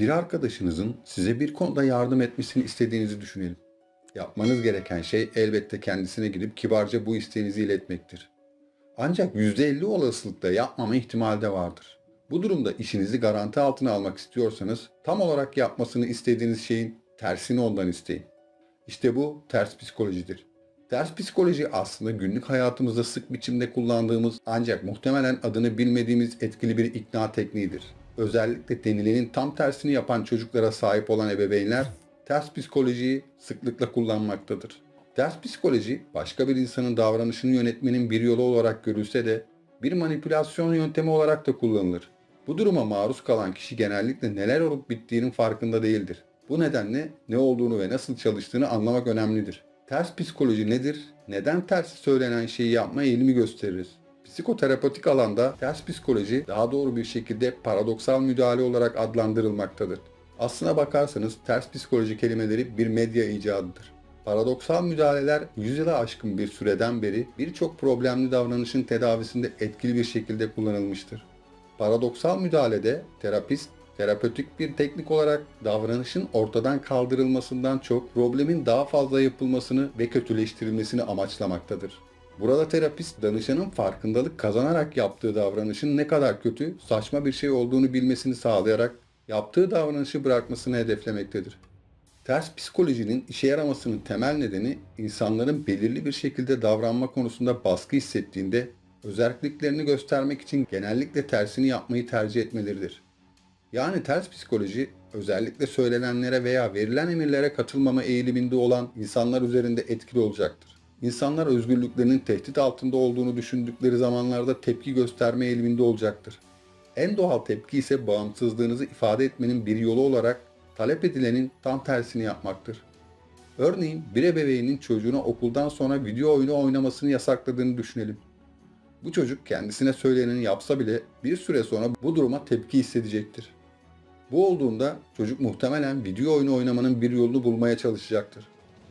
Bir arkadaşınızın size bir konuda yardım etmesini istediğinizi düşünelim. Yapmanız gereken şey elbette kendisine gidip kibarca bu isteğinizi iletmektir. Ancak %50 olasılıkla yapmama ihtimali de vardır. Bu durumda işinizi garanti altına almak istiyorsanız tam olarak yapmasını istediğiniz şeyin tersini ondan isteyin. İşte bu ters psikolojidir. Ters psikoloji aslında günlük hayatımızda sık biçimde kullandığımız ancak muhtemelen adını bilmediğimiz etkili bir ikna tekniğidir. Özellikle denilenin tam tersini yapan çocuklara sahip olan ebeveynler ters psikolojiyi sıklıkla kullanmaktadır. Ters psikoloji başka bir insanın davranışını yönetmenin bir yolu olarak görülse de bir manipülasyon yöntemi olarak da kullanılır. Bu duruma maruz kalan kişi genellikle neler olup bittiğinin farkında değildir. Bu nedenle ne olduğunu ve nasıl çalıştığını anlamak önemlidir. Ters psikoloji nedir? Neden tersi söylenen şeyi yapma eğilimi gösteririz? Psikoterapotik alanda ters psikoloji daha doğru bir şekilde paradoksal müdahale olarak adlandırılmaktadır. Aslına bakarsanız ters psikoloji kelimeleri bir medya icadıdır. Paradoksal müdahaleler yüzyıla aşkın bir süreden beri birçok problemli davranışın tedavisinde etkili bir şekilde kullanılmıştır. Paradoksal müdahalede terapist terapötik bir teknik olarak davranışın ortadan kaldırılmasından çok problemin daha fazla yapılmasını ve kötüleştirilmesini amaçlamaktadır. Burada terapist danışanın farkındalık kazanarak yaptığı davranışın ne kadar kötü, saçma bir şey olduğunu bilmesini sağlayarak yaptığı davranışı bırakmasını hedeflemektedir. Ters psikolojinin işe yaramasının temel nedeni insanların belirli bir şekilde davranma konusunda baskı hissettiğinde özelliklerini göstermek için genellikle tersini yapmayı tercih etmeleridir. Yani ters psikoloji özellikle söylenenlere veya verilen emirlere katılmama eğiliminde olan insanlar üzerinde etkili olacaktır. İnsanlar özgürlüklerinin tehdit altında olduğunu düşündükleri zamanlarda tepki gösterme eğiliminde olacaktır. En doğal tepki ise bağımsızlığınızı ifade etmenin bir yolu olarak talep edilenin tam tersini yapmaktır. Örneğin bir ebeveynin çocuğuna okuldan sonra video oyunu oynamasını yasakladığını düşünelim. Bu çocuk kendisine söyleneni yapsa bile bir süre sonra bu duruma tepki hissedecektir. Bu olduğunda çocuk muhtemelen video oyunu oynamanın bir yolunu bulmaya çalışacaktır.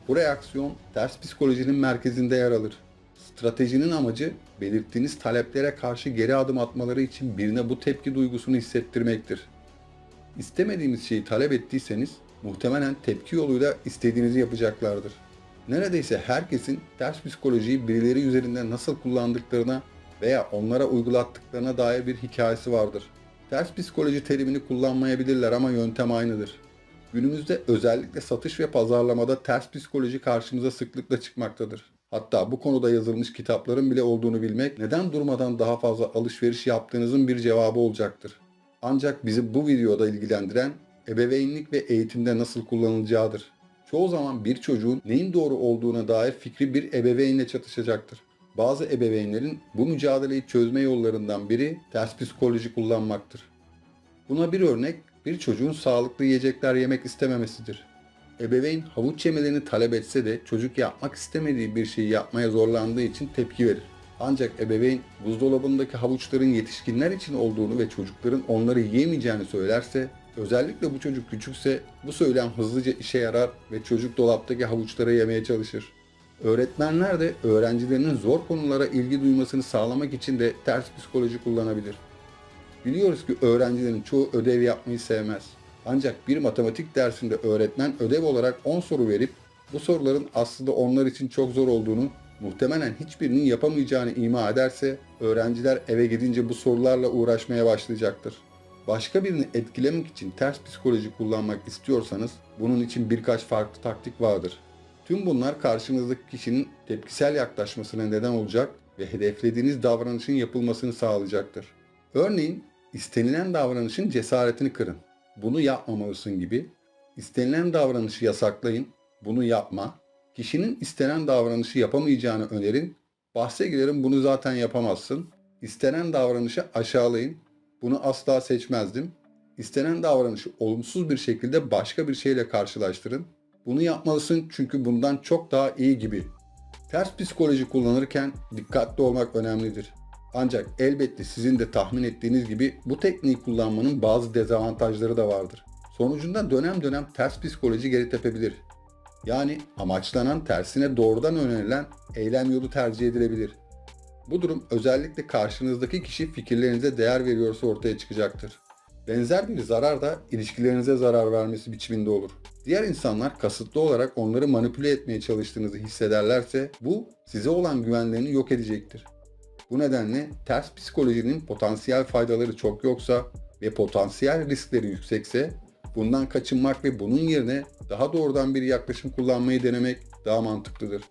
Bu reaksiyon ters psikolojinin merkezinde yer alır. Stratejinin amacı belirttiğiniz taleplere karşı geri adım atmaları için birine bu tepki duygusunu hissettirmektir. İstemediğiniz şeyi talep ettiyseniz muhtemelen tepki yoluyla istediğinizi yapacaklardır. Neredeyse herkesin ters psikolojiyi birileri üzerinde nasıl kullandıklarına veya onlara uygulattıklarına dair bir hikayesi vardır. Ters psikoloji terimini kullanmayabilirler ama yöntem aynıdır. Günümüzde özellikle satış ve pazarlamada ters psikoloji karşımıza sıklıkla çıkmaktadır. Hatta bu konuda yazılmış kitapların bile olduğunu bilmek neden durmadan daha fazla alışveriş yaptığınızın bir cevabı olacaktır. Ancak bizi bu videoda ilgilendiren ebeveynlik ve eğitimde nasıl kullanılacağıdır. Çoğu zaman bir çocuğun neyin doğru olduğuna dair fikri bir ebeveynle çatışacaktır. Bazı ebeveynlerin bu mücadeleyi çözme yollarından biri ters psikoloji kullanmaktır. Buna bir örnek bir çocuğun sağlıklı yiyecekler yemek istememesidir. Ebeveyn havuç yemelerini talep etse de çocuk yapmak istemediği bir şeyi yapmaya zorlandığı için tepki verir. Ancak ebeveyn buzdolabındaki havuçların yetişkinler için olduğunu ve çocukların onları yiyemeyeceğini söylerse, özellikle bu çocuk küçükse bu söylem hızlıca işe yarar ve çocuk dolaptaki havuçları yemeye çalışır. Öğretmenler de öğrencilerinin zor konulara ilgi duymasını sağlamak için de ters psikoloji kullanabilir. Biliyoruz ki öğrencilerin çoğu ödev yapmayı sevmez. Ancak bir matematik dersinde öğretmen ödev olarak 10 soru verip bu soruların aslında onlar için çok zor olduğunu, muhtemelen hiçbirinin yapamayacağını ima ederse öğrenciler eve gidince bu sorularla uğraşmaya başlayacaktır. Başka birini etkilemek için ters psikoloji kullanmak istiyorsanız bunun için birkaç farklı taktik vardır. Tüm bunlar karşınızdaki kişinin tepkisel yaklaşmasına neden olacak ve hedeflediğiniz davranışın yapılmasını sağlayacaktır. Örneğin istenilen davranışın cesaretini kırın. Bunu yapmamalısın gibi. İstenilen davranışı yasaklayın. Bunu yapma. Kişinin istenen davranışı yapamayacağını önerin. Bahse girerim bunu zaten yapamazsın. İstenen davranışı aşağılayın. Bunu asla seçmezdim. İstenen davranışı olumsuz bir şekilde başka bir şeyle karşılaştırın. Bunu yapmalısın çünkü bundan çok daha iyi gibi. Ters psikoloji kullanırken dikkatli olmak önemlidir. Ancak elbette sizin de tahmin ettiğiniz gibi bu tekniği kullanmanın bazı dezavantajları da vardır. Sonucunda dönem dönem ters psikoloji geri tepebilir. Yani amaçlanan tersine doğrudan önerilen eylem yolu tercih edilebilir. Bu durum özellikle karşınızdaki kişi fikirlerinize değer veriyorsa ortaya çıkacaktır. Benzer bir zarar da ilişkilerinize zarar vermesi biçiminde olur. Diğer insanlar kasıtlı olarak onları manipüle etmeye çalıştığınızı hissederlerse bu size olan güvenlerini yok edecektir. Bu nedenle ters psikolojinin potansiyel faydaları çok yoksa ve potansiyel riskleri yüksekse bundan kaçınmak ve bunun yerine daha doğrudan bir yaklaşım kullanmayı denemek daha mantıklıdır.